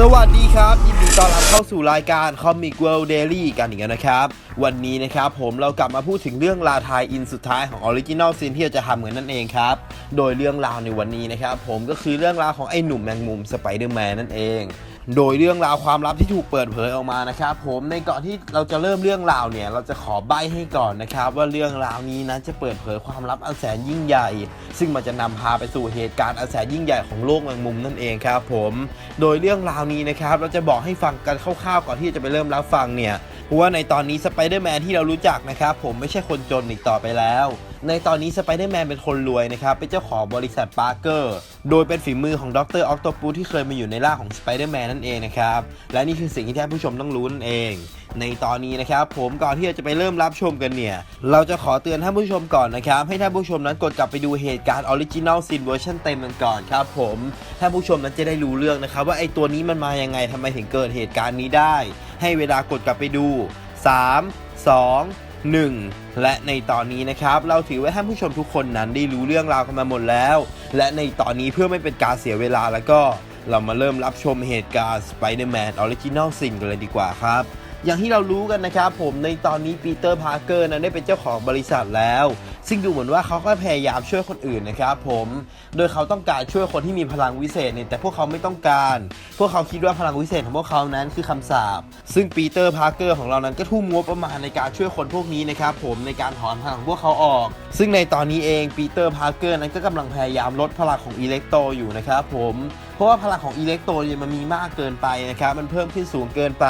สวัสดีครับยินดีต้อนรับเข้าสู่รายการ Comic World Daily กันอีกแล้วนะครับ วันนี้นะครับผมเรากลับมาพูดถึงเรื่องราวไทยอินสุดท้ายของออริจินอลซีนที่เราจะทำเหมือนนั่นเองครับ โดยเรื่องราวในวันนี้นะครับผมก็คือเรื่องราวของไอ้หนุ่มแมงมุมสไปเดอร์แมนนั่นเอง โดยเรื่องราวความลับที่ถูกเปิดเผยออกมานะครับผมในก่อนที่เราจะเริ่มเรื่องราวเนี่ย เราจะขอใบ้ให้ก่อนนะครับ ว่าเรื่องราวนี้นะจะเปิดเผยความลับอันแสนยิ่งใหญ่ ซึ่งมันจะนำพาไปสู่เหตุการณ์อันแสนยิ่งใหญ่ของโลกแมงมุมนั่นเองครับผม โดยเรื่องราวนี้นะครับ เราจะบอกให้ฟังกันคร่าวๆก่อนที่จะไปเริ่มรับฟังเนี่ย ราะว่าในตอนนี้สไปเดอร์แมนที่เรารู้จักนะครับผมไม่ใช่คนจนอีกต่อไปแล้ว ในตอนนี้สไปเดอร์แมนเป็นคนรวยนะครับ เป็นเจ้าของบริษัทปาร์เกอร์ โดยเป็นฝีมือของดรออ t โตปูที่เคยมาอยู่ในร่างของสไปเดอร์แมนนั่นเองนะครับ และนี่คือสิ่งที่ท่านผู้ชมต้องรู้นั่นเอง ในตอนนี้นะครับผมก่อนที่เราจะไปเริ่มรับชมกันเนี่ย เราจะขอเตือนท่านผู้ชมก่อนนะครับ ให้ท่านผู้ชมนั้นกดกลับไปดูเหตุการณ์ออริจิน l ลซีนเวอร์ชันเต็มกันก่อนครับผมท่านผู้ชมนั้นจะได้รู้เรื่องนะครับว่าไอตัวนี้มันมายังไงทำไมถึงเกิดเหตุการณ์นี้ได้ ให้เวลากดกลับไปดู 3 2 1 และในตอนนี้นะครับ เราถือว่าท่านผู้ชมทุกคนนั้นได้รู้เรื่องราวกันมาหมดแล้ว และในตอนนี้เพื่อไม่เป็นการเสียเวลาแล้วก็เรามาเริ่มรับชมเหตุการณ์ Spider-Man Original Sin กันเลยดีกว่าครับ อย่างที่เรารู้กันนะครับผมในตอนนี้ปีเตอร์พาร์เกอร์นั้นได้เป็นเจ้าของบริษัทแล้ว ซึ่งดูเหมือนว่าเขาก็พยายามช่วยคนอื่นนะครับผมโดยเขาต้องการช่วยคนที่มีพลังวิเศษเนี่ยแต่พวกเขาไม่ต้องการ พวกเขาคิดว่าพลังวิเศษของพวกเขานั้นคือคำสาปซึ่งปีเตอร์พาร์เกอร์ของเรานั้นก็ทุ่มงบประมาณในการช่วยคนพวกนี้นะครับผมในการถอนพลังของพวกเขาออก ซึ่งในตอนนี้เองปีเตอร์พาร์เกอร์นั้นก็กำลังพยายามลดพลังของอิเล็กโตอยู่นะครับผมเพราะว่าพลังของอิเล็กโตรเนี่ยมันมีมากเกินไปนะครับมันเพิ่มขึ้นสูงเกินไป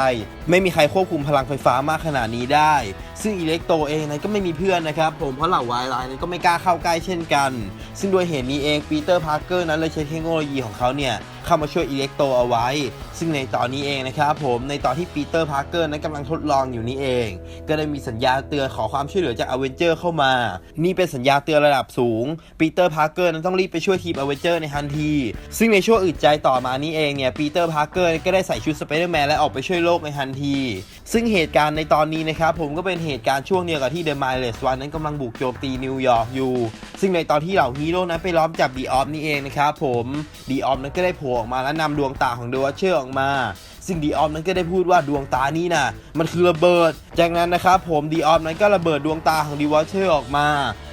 ไม่มีใครควบคุมพลังไฟฟ้ามากขนาดนี้ได้ ซึ่งอิเล็กโตรเองนั้นก็ไม่มีเพื่อนนะครับผมเพราะเหล่าวายไลน์นั้นก็ไม่กล้าเข้าใกล้เช่นกัน ซึ่งโดยเหตุนี้เองปีเตอร์พาร์เกอร์นั้นเลยใช้เทคโนโลยีของเขาเนี่ย เข้ามาช่วยอิเล็กโตเอาไว้ ซึ่งในตอนนี้เองนะครับผมในตอนที่ปีเตอร์พาร์เกอร์นั้นกำลังทดลองอยู่นี้เอง ก็ได้มีสัญญาเตือนขอความช่วยเหลือจากอเวนเจอร์เข้ามา นี่เป็นสัญญาเตือนระดับสูงปีเตอร์พาร์เกอร์นั้นต้องรีบไปช่วยทีมอเวนเจอร์ในทันที ซึ่งในช่วงอึดใจต่อมานี้เองเนี่ยปีเตอร์พาร์เกอร์ก็ได้ใส่ชุดสไปเดอร์แมนและออกไปช่วยโลกในทันที ซึ่งเหตุการณ์ในตอนนี้นะครับผมก็เป็นเหตุการณ์ช่วงเดียวกับที่เดอะไมเลสวันนั้นกำลังบุกโจมตีนิวยอร์กอยู่ ซึ่งในตอนที่เหล่าฮีโร่นั้นไปล้อมจับดีออฟนี่เองนะครับผมดีออฟนั้นก็ได้โผล่ออกมาและนำดวงตาของเดวัชเชอร์ออกมา ซึ่งดีออฟนั้นก็ได้พูดว่าดวงตานี้นะมันคือระเบิด จากนั้นนะครับผมดีออฟนั้นก็ระเบิดดวงตาของดีวอชเชอร์ออกมา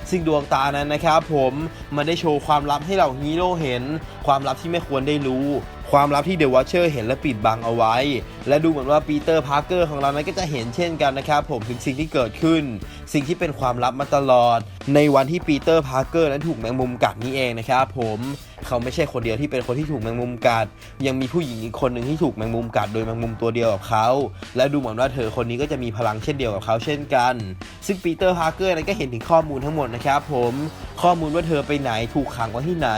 ซึ่งดวงตานั้นนะครับผมมันได้โชว์ความลับให้เหล่าฮีโร่เห็น ความลับที่ไม่ควรได้รู้ความลับที่เดอะวอชเชอร์เห็นและปิดบังเอาไว้ และดูเหมือนว่าปีเตอร์พาร์เกอร์ของเรานั้นก็จะเห็นเช่นกันนะครับผมถึงสิ่งที่เกิดขึ้น สิ่งที่เป็นความลับมาตลอด ในวันที่ปีเตอร์พาร์เกอร์นั้นถูกแมงมุมกัดนี้เองนะครับผม เขาไม่ใช่คนเดียวที่เป็นคนที่ถูกแมงมุมกัด ยังมีผู้หญิงอีกคนหนึ่งที่ถูกแมงมุมกัดโดยแมงมุมตัวเดียวกับเขา และดูเหมือนว่าเธอคนนี้ก็จะมีพลังเช่นเดียวกับเขาเช่นกัน ซึ่งปีเตอร์พาร์เกอร์นั้นก็เห็นถึงข้อมูลทั้งหมดนะครับผมข้อมูลว่าเธอไปไหนถูกขังไว้ที่ไหน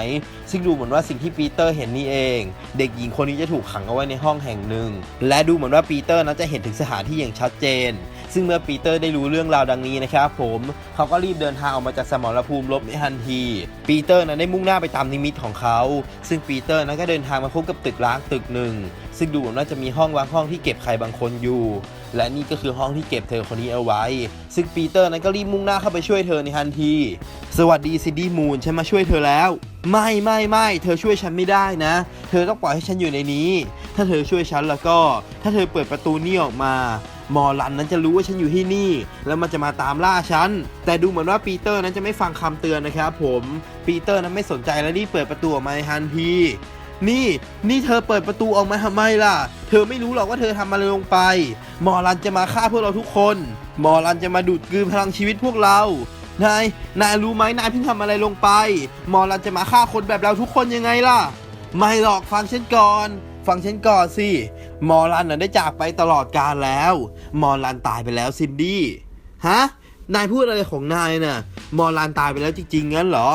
ซึ่งดูเหมือนว่าสิ่งที่ปีเตอร์เห็นนี่เอง เด็กหญิงคนนี้จะถูกขังเอาไว้ในห้องแห่งหนึ่ง และดูเหมือนว่าปีเตอร์นั้นจะเห็นถึงสถานที่อย่างชัดเจน ซึ่งเมื่อปีเตอร์ได้รู้เรื่องราวดังนี้นะครับผมเขาก็รีบเดินทางออกมาจากสมรภูมิรบในทันที ปีเตอร์นั้นได้มุ่งหน้าไปตามนิมิตของเขา ซึ่งปีเตอร์นั้นก็เดินทางมาพบกับตึกร้างตึกหนึ่ง ซึ่งดูเหมือนว่าจะมีห้องบางห้องที่เก็บใครบางคนอยู่ และนี่ก็คือห้องที่เก็บเธอคนนี้เอาไว้ ซึ่งปีเตอร์นั้นก็รีบมุ่งหน้าเข้าไปช่วยเธอในทันที สวัสดีซินดี้มูนฉันมาช่วยเธอแล้ว ไม่ไม่ไม่เธอช่วยฉันไม่ได้นะ เธอต้องปล่อยให้ฉันอยู่ในนี้ ถ้าเธอช่วยฉันแล้วก็ ถ้าเธอเปิดประตูนี้ออกมา มอรันนั้นจะรู้ว่าฉันอยู่ที่นี่ แล้วมันจะมาตามล่าฉัน แต่ดูเหมือนว่าปีเตอร์นั้นจะไม่ฟังคำเตือนนะครับผมปีเตอร์นั้นไม่สนใจและรีบเปิดประตูออกมาทันทีนี่ นี่เธอเปิดประตูออกมาทำไมล่ะ เธอไม่รู้หรอกว่าเธอทำอะไรลงไป มอรันจะมาฆ่าพวกเราทุกคน มอรันจะมาดูดกลืนพลังชีวิตพวกเรา นาย นายรู้ไหมนายเพิ่งทำอะไรลงไป มอรันจะมาฆ่าคนแบบเราทุกคนยังไงล่ะ ไม่หรอกฟังฉันก่อน ฟังฉันก่อนสิมอรันน่ะได้จากไปตลอดกาลแล้วมอรันตายไปแล้วซินดี้ฮะนายพูดอะไรของนายน่ะมอรันตายไปแล้วจริงๆงั้นเหรอ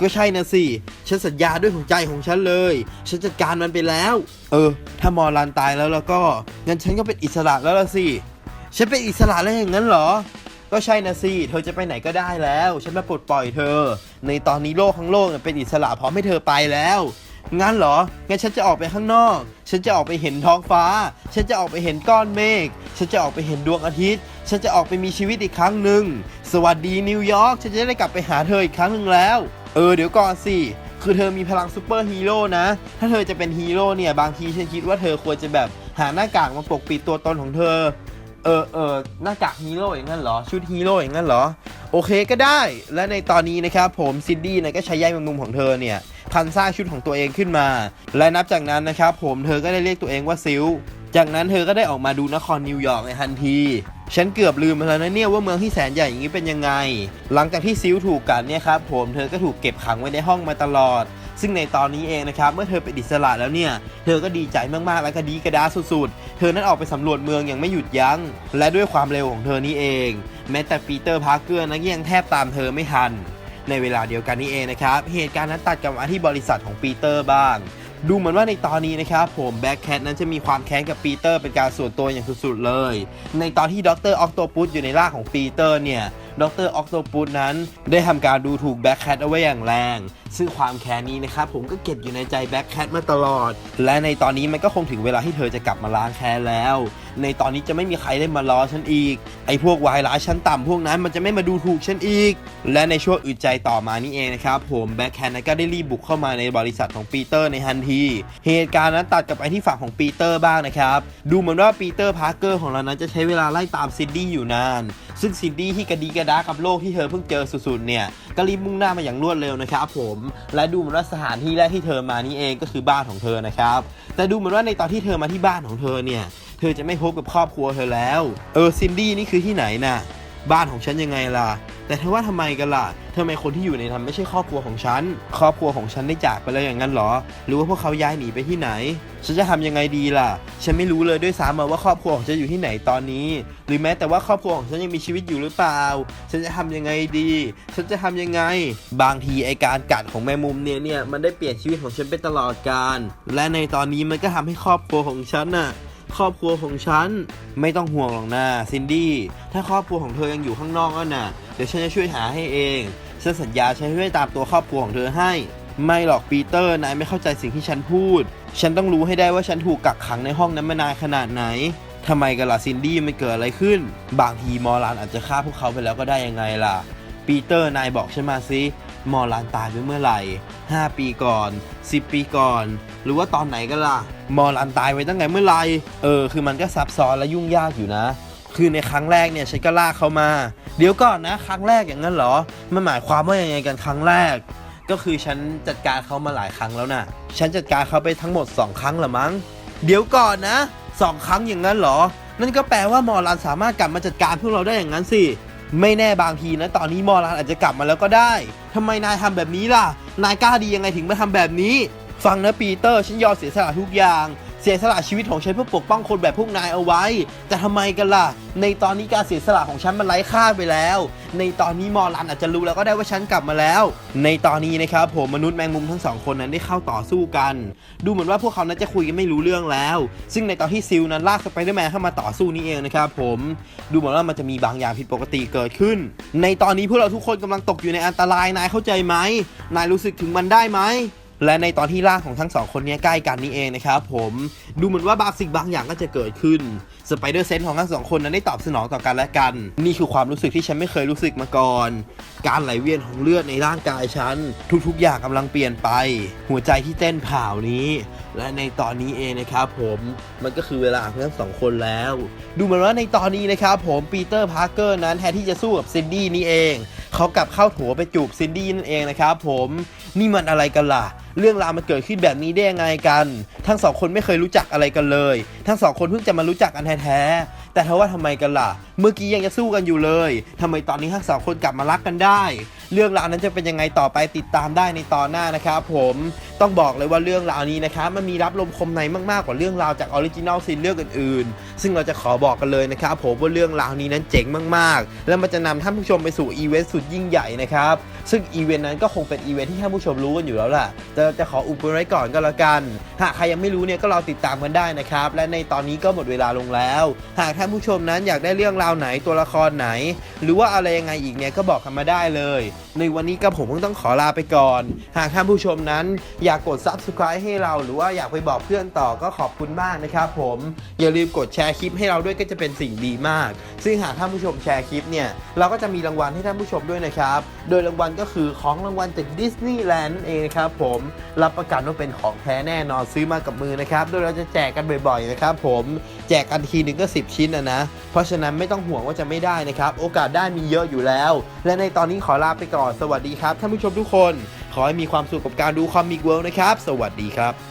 ก็ใช่นะสิฉันสัญญาด้วยหัวใจของฉันเลย ฉันจัดการมันไปแล้ว เออ ถ้ามอรันตายแล้วแล้วก็งั้นฉันก็เป็นอิสระแล้วละสิฉันเป็นอิสระแล้วอย่างนั้นเหรอก็ใช่นะสิ เธอจะไปไหนก็ได้แล้ว ฉันมาปลดปล่อยเธอ ในตอนนี้โลกทั้งโลกเนี่ยเป็นอิสระพร้อมให้เธอไปแล้ว งั้นเหรอ งั้นฉันจะออกไปข้างนอก ฉันจะออกไปเห็นท้องฟ้า ฉันจะออกไปเห็นก้อนเมฆ ฉันจะออกไปเห็นดวงอาทิตย์ ฉันจะออกไปมีชีวิตอีกครั้งหนึ่ง สวัสดีนิวยอร์ก ฉันจะได้กลับไปหาเธออีกครั้งหนึ่งแล้ว เออเดี๋ยวก่อนสิ คือเธอมีพลังซูเปอร์ฮีโร่นะ ถ้าเธอจะเป็นฮีโร่เนี่ยบางทีฉันคิดว่าเธอควรจะแบบหาหน้ากากมาปกปิดตัวตนของเธอ เออเออหน้ากากฮีโร่อย่างนั้นเหรอ ชุดฮีโร่อย่างนั้นเหรอ โอเคก็ได้ และในตอนนี้นะครับผมซินดี้เนี่ยก็ใช้ใยแมงมุมของเธอเนี่ย พันสร้างชุดของตัวเองขึ้นมา และนับจากนั้นนะครับผมเธอก็ได้เรียกตัวเองว่าซิลจากนั้นเธอก็ได้ออกมาดูนครนิวยอร์กในทันที ฉันเกือบลืมไปแล้วนะเนี่ยว่าเมืองที่แสนใหญ่อย่างนี้เป็นยังไง หลังจากที่ซิลถูกกันเนี่ยครับผมเธอก็ถูกเก็บขังไว้ในห้องมาตลอด ซึ่งในตอนนี้เองนะครับเมื่อเธอเป็นอิสระแล้วเนี่ย เธอก็ดีใจมากๆและก็ดีกระดาสุดๆ เธอนั้นออกไปสำรวจเมืองอย่างไม่หยุดยัง้ง และด้วยความเร็วของเธอนี่เอง แม้แต่ปีเตอร์พาร์เกอร์นั้นยังแทบตามเธอไม่ทัน ในเวลาเดียวกันนี้เองนะครับ เหตุการณ์นั้นตัดกลับมาที่บริษัทของปีเตอร์บ้าง ดูเหมือนว่าในตอนนี้นะครับผมแบ็คแคทนั้นจะมีความแค้นกับปีเตอร์เป็นการส่วนตัวอย่างสุดๆเลย ในตอนที่ดรออกโตปุสอยู่ในร่างของปีเตอร์เนี่ยดรออกโตปุสนั้น ได้ทำการดูถูกแบ็คแคทเอาไว้อย่างแรง ซึ่งความแค้นนี้นะครับผมก็เก็บอยู่ในใจแบ็คแคทมาตลอด และในตอนนี้มันก็คงถึงเวลาที่เธอจะกลับมาล้างแค้นแล้ว ในตอนนี้จะไม่มีใครได้มาล้อฉันอีก ไอ้พวกวายร้ายชั้นต่ำพวกนั้นมันจะไม่มาดูถูกฉันอีก และในช่วงอึดใจต่อมานี่เองนะครับผมแบ็คแคทก็ได้รีบบุกเข้ามาในบริษัทของปีเตอร์ในทันที เหตุการณ์นั้นตัดกับไปที่ฝั่งของปีเตอร์บ้างนะครับ ดูเหมือนว่าปีเตอร์พาร์เกอร์ของเรานั้นจะใช้เวลาไล่ตามซินดี้อยู่นานซึ่งซินดี้ที่กระดีกระดากับโลกที่เธอเพิ่งเจอสุดๆเนี่ยก็รีบมุ่งหน้ามาอย่างรวดเร็วนะครับผม และดูเหมือนว่าสถานที่แรกที่เธอมานี่เองก็คือบ้านของเธอนะครับ แต่ดูเหมือนว่าในตอนที่เธอมาที่บ้านของเธอเนี่ยเธอจะไม่พบกับครอบครัวเธอแล้ว เออซินดี้นี่คือที่ไหนน่ะบ้านของฉันยังไงล่ะ แต่เธอว่าทำไมกันล่ะทำไมคนที่อยู่ในนั้นไม่ใช่ครอบครัวของฉัน ครอบครัวของฉันได้จากไปแล้วอย่างนั้นเหรอ หรือว่าพวกเขาย้ายหนีไปที่ไหน ฉันจะทำยังไงดีล่ะ ฉันไม่รู้เลยด้วยซ้ำว่าครอบครัวของฉันอยู่ที่ไหนตอนนี้ หรือแม้แต่ว่าครอบครัวของฉันยังมีชีวิตอยู่หรือเปล่า ฉันจะทำยังไงดี ฉันจะทำยังไง บางทีไอการกัดของแมงมุมเนี่ยเนี่ยมันได้เปลี่ยนชีวิตของฉันไปตลอดกาล และในตอนนี้มันก็ทำให้ครอบครัวของฉันน่ะครอบครัวของฉัน ไม่ต้องห่วงหรอกนะซินดี้ ถ้าครอบครัวของเธอยังอยู่ข้างนอกก็น่ะ ดี๋ยวฉันจะช่วยหาให้เองฉันสัญญาฉันจะช่วยตามตัวครอบครัวของเธอให้ ไม่หรอกปีเตอร์นายไม่เข้าใจสิ่งที่ฉันพูด ฉันต้องรู้ให้ได้ว่าฉันถูกกักขังในห้องนั้นมานานขนาดไหนทำไมกันล่ะซินดี้มันเกิดอะไรขึ้น บางทีมอรันอาจจะฆ่าพวกเขาไปแล้วก็ได้ยังไงล่ะ ปีเตอร์นายบอกฉันมาสิมอรันตายไปเมื่อไหร่ 5 ปีก่อน 10 ปีก่อน หรือว่าตอนไหนกันล่ะ มอรันตายไว้ตั้งแต่เมื่อไหร่ เออ คือมันก็ซับซ้อนและยุ่งยากอยู่นะ คือในครั้งแรกเนี่ยฉันก็ลากเขามา เดี๋ยวก่อนนะ ครั้งแรกอย่างนั้นเหรอ มันหมายความว่ายังไงกันครั้งแรก ก็คือฉันจัดการเขามาหลายครั้งแล้วนะฉันจัดการเขาไปทั้งหมด 2 ครั้งละมั้ง เดี๋ยวก่อนนะสองครั้งอย่างนั้นเหรอ นั่นก็แปลว่ามอรันสามารถกลับมาจัดการพวกเราได้อย่างนั้นสิ ไม่แน่บางทีนะ ตอนนี้มอรันอาจจะกลับมาแล้วก็ได้ทำไมนายทำแบบนี้ล่ะ นายกล้าดียังไงถึงมาทำแบบนี้ ฟังนะปีเตอร์ ฉันยอมเสียสละทุกอย่าง เสียสละชีวิตของฉันเพื่อปกป้องคนแบบพวกนายเอาไว้ แต่ทำไมกันล่ะ ในตอนนี้การเสียสละของฉันมันไร้ค่าไปแล้ว ในตอนนี้มอรันอาจจะรู้แล้วก็ได้ว่าฉันกลับมาแล้ว ในตอนนี้นะครับผมมนุษย์แมงมุมทั้งสองคนนั้นได้เข้าต่อสู้กัน ดูเหมือนว่าพวกเขานั้นจะคุยกันไม่รู้เรื่องแล้ว ซึ่งในตอนที่ซิลนั้นลากสไปเดอร์แมนเข้ามาต่อสู้นี่เองนะครับผมดูเหมือนว่ามันจะมีบางอย่างผิดปกติเกิดขึ้น ในตอนนี้พวกเราทุกคนกำลังตกอยู่ในอันตรายนายเข้าใจไหมนายรู้สึกถึงมันได้ไหม และในตอนที่ร่างของทั้งสองคนนี้ใกล้กันนี่เองนะครับผมดูเหมือนว่าบางสิ่งบางอย่างก็จะเกิดขึ้นสไปเดอร์เซนส์ของทั้งสองคนนั้นได้ตอบสนองต่อกันและกัน นี่คือความรู้สึกที่ฉันไม่เคยรู้สึกมาก่อน การไหลเวียนของเลือดในร่างกายฉัน ทุกๆ อย่างกำลังเปลี่ยนไป หัวใจที่เต้นเผานี้ และในตอนนี้เองนะครับผมมันก็คือเวลาของทั้งสองคนแล้ว ดูเหมือนว่าในตอนนี้นะครับผมปีเตอร์พาร์เกอร์นั้นแทนที่จะสู้กับซินดี้นี่เอง เขากลับเข้าโถัวไปจูบซินดี้นั่นเองนะครับผมนี่มันอะไรกันล่ะ เรื่องราวมันเกิดขึ้นแบบนี้ได้ยังไงกัน ทั้งสองคนไม่เคยรู้จักอะไรกันเลย ทั้งสองคนเพิ่งจะมารู้จักกันแท้ๆ แต่เธอว่าทำไมกันล่ะ เมื่อกี้ยังจะสู้กันอยู่เลยทำไมตอนนี้ทั้งสองคนกลับมารักกันได้ เรื่องราวนั้นจะเป็นยังไงต่อไปติดตามได้ในตอนหน้านะครับผม ต้องบอกเลยว่าเรื่องราวนี้นะครับมันมีรับลมคมในมากๆกว่าเรื่องราวจากออริจินอลซีนเรื่องอื่นๆ ซึ่งเราจะขอบอกกันเลยนะครับผมว่าเรื่องราวนี้นั้นเจ๋งมากๆ แล้วมันจะนำท่านผู้ชมไปสู่อีเวนต์สุดยิ่งใหญ่นะครับ ซึ่งอีเวนต์นั้นก็คงเป็นอีเวนต์ที่ท่านผู้ชมรู้กันอยู่แล้วล่ะแต่จะขออุบไว้ก่อนก็แล้วกัน หากใครยังไม่รู้เนี่ยก็รอติดตามกันได้นะครับ และในตอนนี้ก็หมดเวลาลงแล้ว หากท่านผู้ชมนั้นอยากได้เรื่องราวไหนตัวละครไหน หรือว่าอะไรยังไงอีกเนี่ยก็บอกกันมาได้เลย ในวันนี้ก็ผมเพิ่งต้องขอลาไปก่อน หากท่านผู้ชมนั้นอยากกด Subscribe ให้เราหรือว่าอยากไปบอกเพื่อนต่อก็ขอบคุณมากนะครับผมอย่าลืมกดแชร์คลิปให้เราด้วยก็จะเป็นสิ่งดีมาก ซึ่งหากท่านผู้ชมแชร์คลิปเนี่ยเราก็จะมีรางวัลให้ท่านผู้ชมด้วยนะครับ โดยรางวัลก็คือของรางวัลจากดิสนีย์แลนด์นั่นเองนะครับผมรับประกันว่าเป็นของแท้แน่นอนซื้อมากับมือนะครับ โดยเราจะแจกกันบ่อยๆนะครับผมแจกกันทีหนึ่งก็ 10 ชิ้นนะนะ เพราะฉะนั้นไม่ต้องห่วงว่าจะไม่ได้นะครับ โอกาสได้มีเยอะอยู่แล้ว และในตอนนี้ขอลาไปก่อนสวัสดีครับท่านผู้ชมทุกคน ขอให้มีความสุขกับการดูคอมิกเวิลด์นะครับ สวัสดีครับ